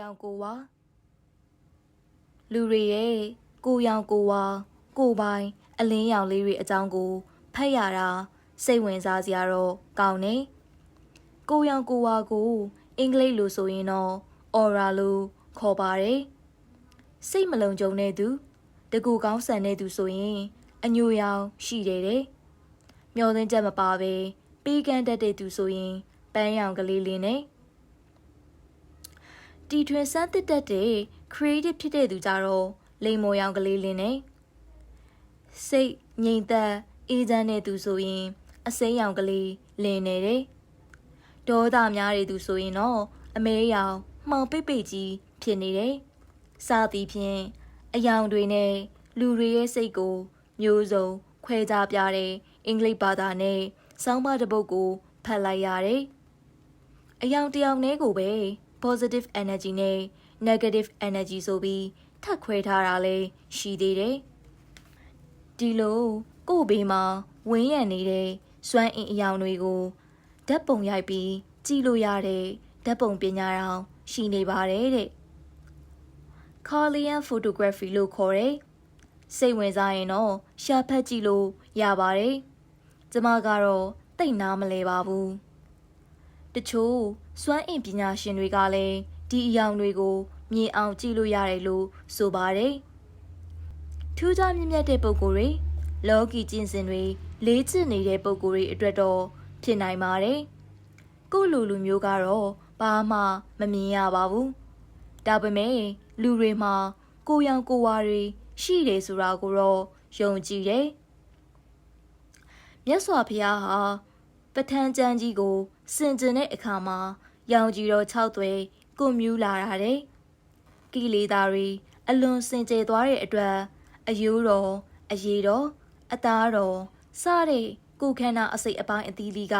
ရောင်ကိုဝါလူတွေရဲ့ကိုရောင်ကိုဝါကိုပိုင် အလင်းရောင်လေးတွေအကြောင်းကိုဖတ်ရတာစိတ်ဝင်စားစရာတော့ကောင်းနေကိုရောင်ကိုဝါကိုအင်္ဂလိပ်လိုဆိုရင်တော့ aura လို့ခေါ်ပါတယ်စိတ်မလုံခြုံတဲ့သူတကူကောင်းဆန်တဲ့သူဆိုရင်အညိုရောင်ရှိတယ်တဲ့မျောသင်းချက်မပါပဲပေးကမ်းတတ်တဲ့သူဆိုရင်ပန်းရောင်ကလေးလေးနဲ့ တီထွင်စမ်းသစ်တတ်တဲ့ creative ဖြစ်တဲ့သူကြတော့လိမ်မော်ရောင်ကလေးလေးနဲ့စိတ်ငြိမ်သက်အေးချမ်းတဲ့သူဆိုရင်အစိမ်းရောင်ကလေးလင်းနေတယ်ဒေါသများတဲ့သူဆိုရင်တော့အမဲရောင်မှောင်ပိတ်ပိတ်ကြီးဖြစ်နေတယ်စသည်ဖြင့်အယောင်တွေနဲ့လူတွေရဲ့စိတ်ကိုမျိုးစုံခွဲခြားပြတဲ့အင်္ဂလိပ်ဘာသာနဲ့စောင်းပါတစ်ပုဒ်ကိုဖတ်လိုက်ရတယ်။အယောင်တစ်ယောက်နဲ့ကိုပဲ positive energy နဲ့ negative energy ဆိုပြီးထပ်ခွဲထားတာလည်းရှိသေးတယ်။ဒီလိုကိုယ့်ဘေးမှာဝင်းရံနေတဲ့စွမ်းအင်အယောင်တွေကိုဓာတ်ပုံရိုက်ပြီးကြည့်လို့ရတဲ့ဓာတ်ပုံပညာတော်ရှိနေပါတယ်တဲ့။ Carlian photography လို့ခေါ်တယ်။စိတ်ဝင်စားရင်တော့ရှာဖတ်ကြည့်လို့ရပါတယ်။ကျမကတော့တိတ်နားမလဲပါဘူး။ တချို့စွမ်းအင်ပညာရှင်တွေကလည်းဒီအယောင်တွေကိုမြင်အောင်ကြည့်လို့ရတယ်လို့ဆိုပါတယ်။ထူးခြားမြင့်မြတ်တဲ့ပုံကိုယ်တွေလောကီကျင့်စဉ်တွေလေးကျင့်နေတဲ့ပုံကိုယ်တွေအတွက်တော့ဖြစ်နိုင်ပါတယ်။ကိုယ့်လူလူမျိုးကတော့ဘာမှမမြင်ရပါဘူး။ဒါပေမဲ့လူတွေမှာကိုယ်ရောင်ကိုယ်ဝါတွေရှိတယ်ဆိုတာကိုတော့ယုံကြည်တယ်။မြတ်စွာဘုရားဟာ ပဋ္ဌာန်းကျမ်းကြီးကိုစင်ကြင်တဲ့အခါမှာရောင်ကြီးတော်၆သွဲကွန်မြူးလာတာတဲ့။ကိလေသာတွေအလွန်စင်ကြယ်သွားတဲ့အတွက်အယိုးတော်အရေးတော်အသားတော်စတဲ့ကိုယ်ခန္ဓာအစိတ်အပိုင်းအသီးသီးက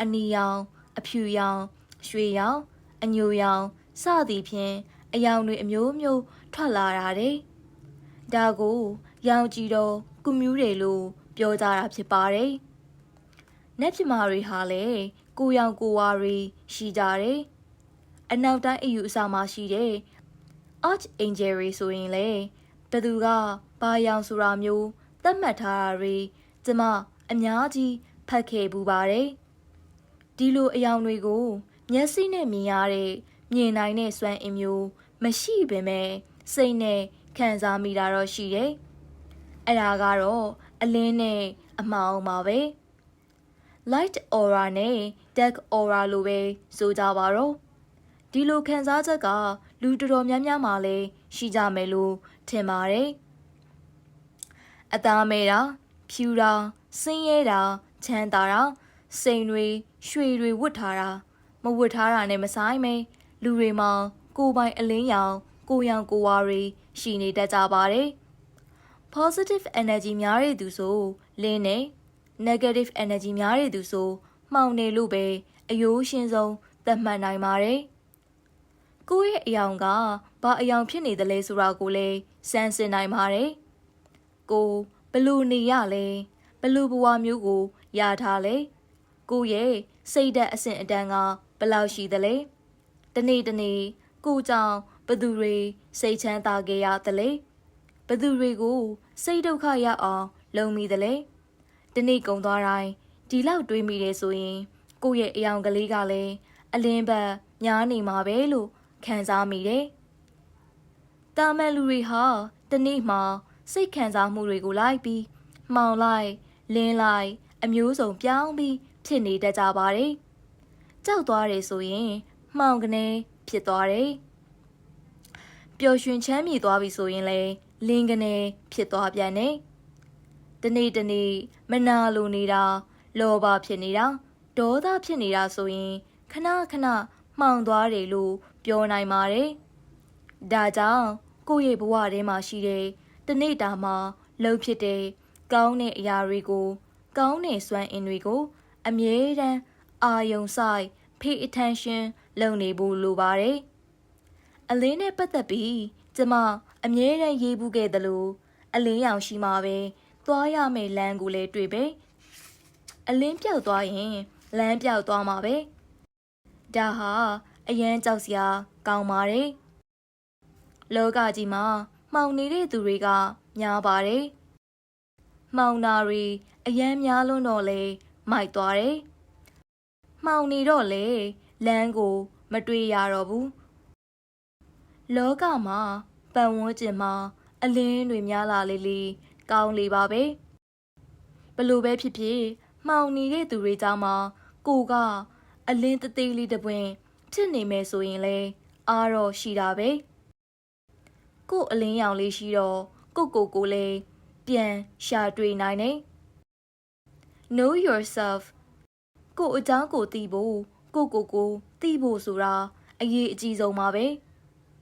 အနီရောင်အဖြူရောင်ရွှေရောင်အညိုရောင်စသည်ဖြင့်အယောင်တွေအမျိုးမျိုးထွက်လာတာတဲ့။ဒါကိုရောင်ကြည်တော်ကုမြူးတယ်လို့ပြောကြတာဖြစ်ပါတယ်။ နက်ပြမာတွေဟာလည်းကိုရောင်ကိုဝါတွေရှိကြတယ်။အနောက်တိုင်းအယူအဆမှာရှိတဲ့ Arch Angel တွေဆိုရင်လေဘသူကဘာရောင်ဆိုတာမျိုးသတ်မှတ်ထားတာတွေကျမအများကြီးဖတ်ခဲ့ပူပါတယ်။ဒီလိုအယောင်တွေကိုမျက်စိနဲ့မြင်ရတဲ့မြင်နိုင်တဲ့စွမ်းအင်မျိုးမရှိပေမဲ့စိတ်နဲ့ခံစားမိတာတော့ရှိတယ်။အဲ့ဒါကတော့အလင်းနဲ့အမှောင်ပါပဲ။ light aura နဲ့ dark aura လို့ပဲဆိုကြပါတော့။ဒီလိုခံစားချက်က လူတော်တော်များများမှလည်းရှိကြမယ်လို့ထင်ပါတယ်။အသားမဲတာဖြူတာဆင်းရဲတာချမ်းသာတာစိန်တွေရွှေတွေဝတ်ထားတာမဝတ်ထားတာနဲ့မဆိုင်မဲလူတွေမှာကိုယ်ပိုင်အလင်းရောင်ကိုရောင်ကိုဝါတွေရှိနေတတ်ကြပါတယ်။ positive energy များတဲ့သူဆိုလင်းနေ negative energy များတဲ့သူဆိုမှောင်နေလို့ပဲအယိုးရှင်းဆုံးသတ်မှတ်နိုင်ပါတယ်။ကိုယ့်ရဲ့အယောင်ကဘာအယောင်ဖြစ်နေသလဲဆိုတာကိုလည်းစမ်းစစ်နိုင်ပါတယ်။ကိုဘလို့နေရလဲဘလို့ဘဝမျိုးကိုရထားလဲကိုရဲ့စိတ်ဓာတ်အဆင့်အတန်းကဘယ်လောက်ရှိသလဲတနေ့တနေ့ကိုကြောင့်ဘသူတွေစိတ်ချမ်းသာခဲ့ရသလဲဘသူတွေကိုစိတ်ဒုက္ခရောက်အောင် လုပ်မိသလဲ ဒီနေ့ကုံသွားတိုင်းဒီလောက်တွေးမိတယ်ဆိုရင် ကိုယ့်ရဲ့အယောင်ကလေးကလည်းအလင်းဘက်ညားနေမှာပဲလို့ခံစားမိတယ်။တာမန်လူတွေဟာတနေ့မှစိတ်ခံစားမှုတွေကိုလိုက်ပြီးမှောင်လိုက်လင်းလိုက် အမျိုးစုံပြောင်းပြီးဖြစ်နေတတ်ကြပါတယ်။ကြောက်သွားတယ်ဆိုရင်မှောင်ကနေဖြစ်သွားတယ်။ပျော်ရွှင်ချမ်းမြေ့သွားပြီဆိုရင်လည်းလင်းကနေဖြစ်သွားပြန်တယ်။ တနေ့တနေ့မနာလိုနေတာလောဘဖြစ်နေတာဒေါသဖြစ်နေတာဆိုရင်ခဏခဏမှောင်သွားတယ်လို့ပြောနိုင်ပါတယ်။ဒါကြောင့်ကိုယ့်ရဲ့ဘဝထဲမှာရှိတဲ့တနေ့တာမှာလှုပ်ဖြစ်တဲ့ကောင်းတဲ့အရာတွေကို ကောင်းတဲ့စွမ်းအင်တွေကို အမြဲတမ်းအာယုံဆိုင် pay attention လုပ်နေဖို့လိုပါတယ်။အလင်းနဲ့ပတ်သက်ပြီးကျမအမြဲတမ်းရေးဘူးခဲ့သလိုအလင်းရောင်ရှိမှပဲ သွားရမယ့်လမ်းကိုလည်းတွေ့ပဲ။အလင်းပြောက်သွားရင်လမ်းပြောက်သွားမှာပဲ။ဒါဟာအရန်ကြောက်စရာကောင်းပါတယ်လောကကြီးမှာမှောင်နေတဲ့သူတွေကများပါတယ်။မှောင်နာတွေအယမ်းများလွန်းတော့လေမိုက်သွားတယ်။မှောင်နေတော့လေလမ်းကို မတွေ့ရတော့ဘူး။လောကမှာပတ်ဝန်းကျင်မှာအလင်းတွေများလာလေလေ ကောင်းလေပါပဲ။ဘလို့ပဲဖြစ်ဖြစ်မှောင်နေတဲ့သူတွေကြောင့်မှာကိုကအလင်းတသေးလေးတစ်ပွင့်ဖြစ်နေမယ်ဆိုရင်လေအားတော့ရှိတာပဲ။ကို့အလင်းရောင်လေးရှိတော့ကိုကိုကိုလည်းပြန်ရှာတွေ့နိုင်တယ်။ Know yourself ကို့အကြောင်းကိုသိဖို့ကိုကိုကိုသိဖို့ဆိုတာအရေးအကြီးဆုံးပါပဲ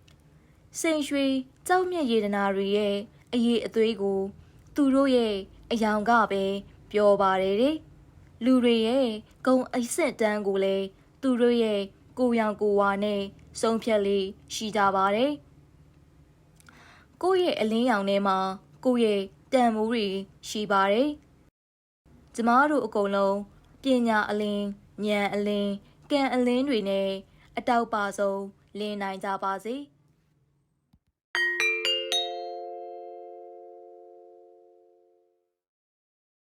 ။စိန်ရွှေကြောက်မြတ်ရတနာတွေရဲ့အရေးအသွေးကို သူတို့ရဲ့အယောင်ကပဲပြောပါတယ်တဲ့။လူတွေရဲ့ဂုံအစ်စ်တန်းကိုလည်းသူတို့ရဲ့ကိုယ်ရောင်ကိုယ်ဝါနဲ့ဆုံးဖြတ်လေးရှိကြပါတယ်။ကိုယ့်ရဲ့အလင်းရောင်ထဲမှာကိုယ့်ရဲ့တန်မိုးတွေရှိပါတယ်။ကျမတို့အကုန်လုံးပညာအလင်းဉာဏ်အလင်းကံအလင်းတွေနဲ့အတောက်ပါဆုံးလင်းနိုင်ကြပါစေ။